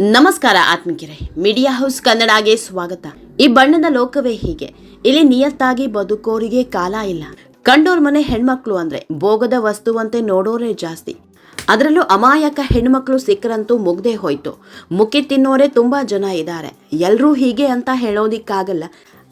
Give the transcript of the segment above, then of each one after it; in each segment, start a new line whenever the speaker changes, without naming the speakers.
ನಮಸ್ಕಾರ ಆತ್ಮಿಕರೇ. Media house ಕನ್ನಡಗೆ ಸ್ವಾಗತ. ಈ ಬಣ್ಣದ ಲೋಕವೇ ಹೀಗೆ. ಇಲ್ಲಿ ನಿಯತ್ತಾಗಿ ಬದುಕೋರಿಗೆ ಕಾಲ ಇಲ್ಲ. ಕಂಡೋರ್ ಮನೆ ಹೆಣ್ಮಕ್ಳು ಅಂದ್ರೆ ಭೋಗದ ವಸ್ತುವಂತೆ ನೋಡೋರೇ ಜಾಸ್ತಿ. ಅದರಲ್ಲೂ ಅಮಾಯಕ ಹೆಣ್ಮಕ್ಳು ಸಿಕ್ಕರಂತೂ ಮುಗ್ದೇ ಹೋಯ್ತು. ಮುಖಿ ತಿನ್ನೋರೇ ತುಂಬಾ ಜನ ಇದ್ದಾರೆ. ಎಲ್ರೂ ಹೀಗೆ ಅಂತ ಹೇಳೋದಿಕ್ಕಾಗಲ್ಲ.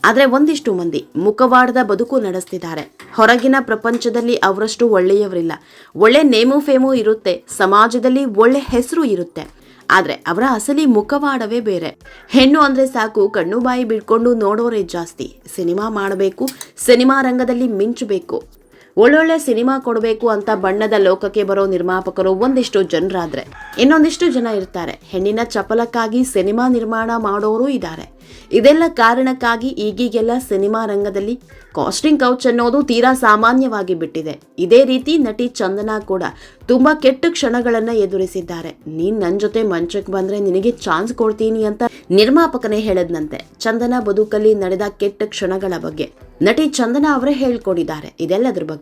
ಆದ್ರೆ ಒಂದಿಷ್ಟು ಮಂದಿ ಮುಖವಾಡದ ಬದುಕು ನಡೆಸ್ತಿದ್ದಾರೆ. ಹೊರಗಿನ ಪ್ರಪಂಚದಲ್ಲಿ ಅವರಷ್ಟು ಒಳ್ಳೆಯವರಿಲ್ಲ. ಒಳ್ಳೆ ನೇಮು ಫೇಮು ಇರುತ್ತೆ. ಸಮಾಜದಲ್ಲಿ ಒಳ್ಳೆ ಹೆಸರು ಇರುತ್ತೆ. ಆದ್ರೆ ಅವರ ಅಸಲಿ ಮುಖವಾಡವೇ ಬೇರೆ. ಹೆಣ್ಣು ಅಂದ್ರೆ ಸಾಕು, ಕಣ್ಣು ಬಾಯಿ ಬಿಡ್ಕೊಂಡು ನೋಡೋರೇ ಜಾಸ್ತಿ. ಸಿನಿಮಾ ಮಾಡಬೇಕು, ಸಿನಿಮಾ ರಂಗದಲ್ಲಿ ಮಿಂಚಬೇಕು. ಒಳ್ಳೊಳ್ಳೆ ಸಿನಿಮಾ ಕೊಡಬೇಕು ಅಂತ ಬಣ್ಣದ ಲೋಕಕ್ಕೆ ಬರೋ ನಿರ್ಮಾಪಕರು ಒಂದಿಷ್ಟು ಜನರಾದ್ರೆ. ಇನ್ನೊಂದಿಷ್ಟು ಜನ ಇರ್ತಾರೆ. ಹೆಣ್ಣಿನ ಚಪಲಕ್ಕಾಗಿ ಸಿನಿಮಾ ನಿರ್ಮಾಣ ಮಾಡೋರು ಇದ್ದಾರೆ ಇದೆಲ್ಲ ಕಾರಣಕ್ಕಾಗಿ ಈಗೀಗೆಲ್ಲ ಸಿನಿಮಾ ರಂಗದಲ್ಲಿ ಕಾಸ್ಟಿಂಗ್ ಕೌಚ್ ಅನ್ನೋದು ತೀರಾ ಸಾಮಾನ್ಯವಾಗಿ ಬಿಟ್ಟಿದೆ. ಇದೇ ರೀತಿ ನಟಿ ಚಂದನಾ ಕೂಡ ತುಂಬಾ ಕೆಟ್ಟ ಕ್ಷಣಗಳನ್ನ ಎದುರಿಸಿದ್ದಾರೆ. ನೀನ್ ನನ್ನ ಜೊತೆ ಮಂಚಕ್ಕೆ ಬಂದ್ರೆ ನಿನಗೆ ಚಾನ್ಸ್ ಕೊಡ್ತೀನಿ ಅಂತ ನಿರ್ಮಾಪಕನೇ ಹೇಳದ್ನಂತೆ. ಚಂದನಾ ಬದುಕಲ್ಲಿ ನಡೆದ ಕೆಟ್ಟ ಕ್ಷಣಗಳ ಬಗ್ಗೆ. ನಟಿ ಚಂದನಾ ಅವರೇ ಹೇಳ್ಕೊಂಡಿದ್ದಾರೆ. ಇದೆಲ್ಲದ್ರ ಬಗ್ಗೆ.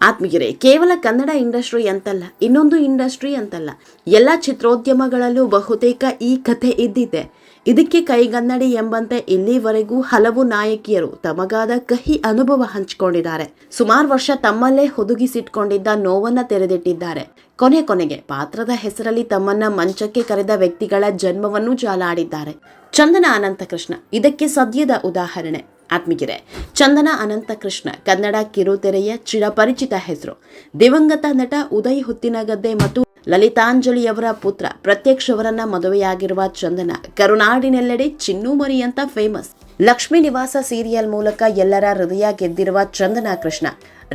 ಆತ್ಮೀಯರೇ, ಕೇವಲ ಕನ್ನಡ ಇಂಡಸ್ಟ್ರಿ ಅಂತಲ್ಲ, ಇನ್ನೊಂದು ಇಂಡಸ್ಟ್ರಿ ಅಂತಲ್ಲ, ಎಲ್ಲ ಚಿತ್ರೋದ್ಯಮಗಳಲ್ಲೂ ಬಹುತೇಕ ಈ ಕಥೆ ಇದ್ದಿದೆ. ಇದಕ್ಕೆ ಕೈಗನ್ನಡಿ ಎಂಬಂತೆ ಇಲ್ಲಿವರೆಗೂ ಹಲವು ನಾಯಕಿಯರು ತಮಗಾದ ಕಹಿ ಅನುಭವ ಹಂಚಿಕೊಂಡಿದ್ದಾರೆ. ಸುಮಾರು ವರ್ಷ ತಮ್ಮಲ್ಲೇ ಹುದುಗಿಸಿಟ್ಕೊಂಡಿದ್ದ ನೋವನ್ನ ತೆರೆದಿಟ್ಟಿದ್ದಾರೆ. ಕೊನೆ ಕೊನೆಗೆ ಪಾತ್ರದ ಹೆಸರಲ್ಲಿ ತಮ್ಮನ್ನ ಮಂಚಕ್ಕೆ ಕರೆದ ವ್ಯಕ್ತಿಗಳ ಜನ್ಮವನ್ನು ಜಾಲಾಡಿದ್ದಾರೆ. ಚಂದನ ಅನಂತಕೃಷ್ಣ, ಇದಕ್ಕೆ ಸದ್ಯದ ಉದಾಹರಣೆ. ಆತ್ಮೀಯರೇ ಚಂದನ ಅನಂತಕೃಷ್ಣ ಕನ್ನಡ ಕಿರುತೆರೆಯ ಚಿರಪರಿಚಿತ ಹೆಸರು. ದಿವಂಗತ ನಟ ಉದಯ್ ಹುತ್ತಿನಗದ್ದೆ ಮತ್ತು ಲಲಿತಾಂಜಲಿಯವರ ಪುತ್ರ ಪ್ರತ್ಯಕ್ಷವರನ್ನ ಮದುವೆಯಾಗಿರುವ ಚಂದನ ಕರುನಾಡಿನೆಲ್ಲೆಡೆ ಚಿನ್ನುಮರಿ ಅಂತ ಫೇಮಸ್ ಲಕ್ಷ್ಮೀ ನಿವಾಸ ಸೀರಿಯಲ್ ಮೂಲಕ ಎಲ್ಲರ ಹೃದಯ ಗೆದ್ದಿರುವ ಚಂದನ ಕೃಷ್ಣ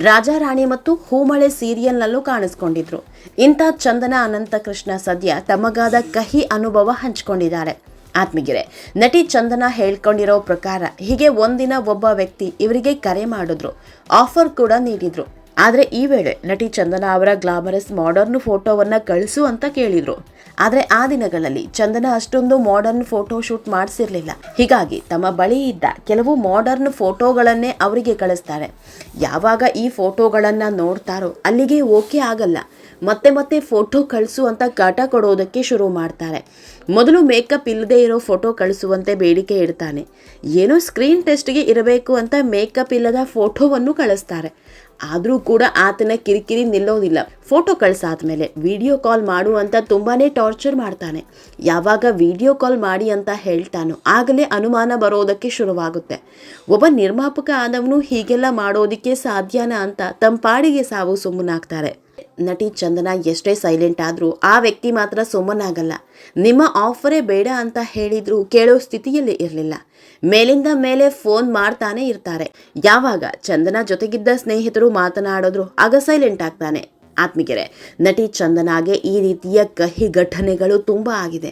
ರಾಜಾರಾಣಿ ಮತ್ತು ಹೂಮಳೆ ಸೀರಿಯಲ್ನಲ್ಲೂ ಕಾಣಿಸ್ಕೊಂಡಿದ್ರು. ಇಂಥ ಚಂದನ ಅನಂತಕೃಷ್ಣ ಸದ್ಯ ತಮಗಾದ ಕಹಿ ಅನುಭವ ಹಂಚಿಕೊಂಡಿದ್ದಾರೆ. ಆತ್ಮೀಗೆರೆ ನಟಿ ಚಂದನ ಹೇಳ್ಕೊಂಡಿರೋ ಪ್ರಕಾರ ಹೀಗೆ ಒಂದಿನ ಒಬ್ಬ ವ್ಯಕ್ತಿ ಇವರಿಗೆ ಕರೆ ಮಾಡಿದ್ರು, ಆಫರ್ ಕೂಡ ನೀಡಿದ್ರು. ಆದರೆ ಈ ವೇಳೆ ನಟಿ ಚಂದನ ಅವರ ಗ್ಲಾಮರಸ್ ಮಾಡರ್ನ್ ಫೋಟೋವನ್ನು ಕಳಿಸು ಅಂತ ಕೇಳಿದರು. ಆದರೆ ಆ ದಿನಗಳಲ್ಲಿ ಚಂದನ ಅಷ್ಟೊಂದು ಮಾಡರ್ನ್ ಫೋಟೋ ಶೂಟ್ ಮಾಡಿಸಿರಲಿಲ್ಲ. ಹೀಗಾಗಿ ತಮ್ಮ ಬಳಿ ಇದ್ದ ಕೆಲವು ಮಾಡರ್ನ್ ಫೋಟೋಗಳನ್ನೇ ಅವರಿಗೆ ಕಳಿಸ್ತಾರೆ. ಯಾವಾಗ ಈ ಫೋಟೋಗಳನ್ನು ನೋಡ್ತಾರೋ ಅಲ್ಲಿಗೆ ಓಕೆ ಆಗಲ್ಲ. ಮತ್ತೆ ಮತ್ತೆ ಫೋಟೋ ಕಳಿಸು ಅಂತ ಕಾಟ ಕೊಡೋದಕ್ಕೆ ಶುರು ಮಾಡ್ತಾರೆ. ಮೊದಲು ಮೇಕಪ್ ಇಲ್ಲದೆ ಇರೋ ಫೋಟೋ ಕಳಿಸುವಂತೆ ಬೇಡಿಕೆ ಇಡ್ತಾನೆ. ಏನೋ ಸ್ಕ್ರೀನ್ ಟೆಸ್ಟ್ಗೆ ಇರಬೇಕು ಅಂತ ಮೇಕಪ್ ಇಲ್ಲದ ಫೋಟೋವನ್ನು ಕಳಿಸ್ತಾರೆ. ಆದರೂ ಕೂಡ ಆತನ ಕಿರಿಕಿರಿ ನಿಲ್ಲೋದಿಲ್ಲ. ಫೋಟೋ ಕಳ್ಸಾದ್ಮೇಲೆ ವಿಡಿಯೋ ಕಾಲ್ ಮಾಡು ಅಂತ ತುಂಬಾ ಟಾರ್ಚರ್ ಮಾಡ್ತಾನೆ. ಯಾವಾಗ ವಿಡಿಯೋ ಕಾಲ್ ಮಾಡಿ ಅಂತ ಹೇಳ್ತಾನೋ ಆಗಲೇ ಅನುಮಾನ ಬರೋದಕ್ಕೆ ಶುರುವಾಗುತ್ತೆ. ಒಬ್ಬ ನಿರ್ಮಾಪಕ ಆದವನು ಹೀಗೆಲ್ಲ ಮಾಡೋದಕ್ಕೆ ಸಾಧ್ಯನಾ ಅಂತ ತಮ್ಮ ಪಾಡಿಗೆ ಸಾವು ಸುಮ್ಮನಾಗ್ತಾರೆ. ನಟಿ ಚಂದನ ಎಷ್ಟೇ ಸೈಲೆಂಟ್ ಆದರೂ ಆ ವ್ಯಕ್ತಿ ಮಾತ್ರ ಸುಮ್ಮನಾಗಲ್ಲ ನಿಮ್ಮ ಆಫರೇ ಬೇಡ ಅಂತ ಹೇಳಿದರೂ ಕೇಳೋ ಸ್ಥಿತಿಯಲ್ಲಿ ಇರಲಿಲ್ಲ. ಮೇಲಿಂದ ಮೇಲೆ ಫೋನ್ ಮಾಡ್ತಾನೆ ಇರ್ತಾರೆ. ಯಾವಾಗ ಚಂದನ ಜೊತೆಗಿದ್ದ ಸ್ನೇಹಿತರು ಮಾತನಾಡಿದ್ರು ಆಗ ಸೈಲೆಂಟ್ ಆಗ್ತಾನೆ. ಆತ್ಮಿಗೆರೆ ನಟಿ ಚಂದನಾಗೆ ಈ ರೀತಿಯ ಕಹಿ ಘಟನೆಗಳು ತುಂಬ ಆಗಿದೆ.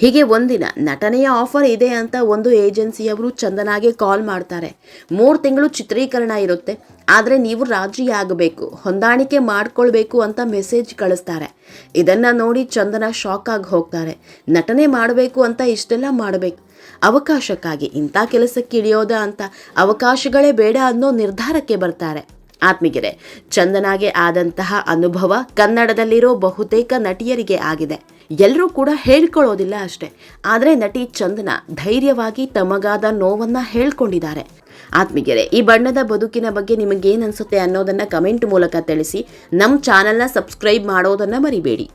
ಹೀಗೆ ಒಂದಿನ ನಟನೆಯ ಆಫರ್ ಇದೆ ಅಂತ ಒಂದು ಏಜೆನ್ಸಿಯವರು ಚಂದನಾಗೆ ಕಾಲ್ ಮಾಡ್ತಾರೆ. ಮೂರು ತಿಂಗಳು ಚಿತ್ರೀಕರಣ ಇರುತ್ತೆ. ಆದರೆ ನೀವು ರಾಜಿಯಾಗಬೇಕು ಹೊಂದಾಣಿಕೆ ಮಾಡ್ಕೊಳ್ಬೇಕು ಅಂತ ಮೆಸೇಜ್ ಕಳಿಸ್ತಾರೆ. ಇದನ್ನು ನೋಡಿ ಚಂದನ ಶಾಕ್ ಆಗಿ ಹೋಗ್ತಾರೆ. ನಟನೆ ಮಾಡಬೇಕು ಅಂತ ಇಷ್ಟೆಲ್ಲ ಮಾಡಬೇಕು. ಅವಕಾಶಕ್ಕಾಗಿ ಇಂಥ ಕೆಲಸಕ್ಕೆ ಇಳಿಯೋದ ಅಂತ ಅವಕಾಶಗಳೇ ಬೇಡ ಅನ್ನೋ ನಿರ್ಧಾರಕ್ಕೆ ಬರ್ತಾರೆ. ಆತ್ಮೀಗೆರೆ ಚಂದನಾಗೆ ಆದಂತಹ ಅನುಭವ ಕನ್ನಡದಲ್ಲಿರೋ ಬಹುತೇಕ ನಟಿಯರಿಗೆ ಆಗಿದೆ. ಎಲ್ಲರೂ ಕೂಡ ಹೇಳ್ಕೊಳ್ಳೋದಿಲ್ಲ ಅಷ್ಟೇ. ಆದರೆ ನಟಿ ಚಂದನ ಧೈರ್ಯವಾಗಿ ತಮಗಾದ ನೋವನ್ನ ಹೇಳ್ಕೊಂಡಿದ್ದಾರೆ. ಆತ್ಮೀಯರೆ, ಈ ಬಣ್ಣದ ಬದುಕಿನ ಬಗ್ಗೆ ನಿಮಗೇನು ಅನ್ಸುತ್ತೆ ಅನ್ನೋದನ್ನು ಕಮೆಂಟ್ ಮೂಲಕ ತಿಳಿಸಿ. ನಮ್ಮ ಚಾನಲ್ನ ಸಬ್ಸ್ಕ್ರೈಬ್ ಮಾಡೋದನ್ನು ಮರಿಬೇಡಿ.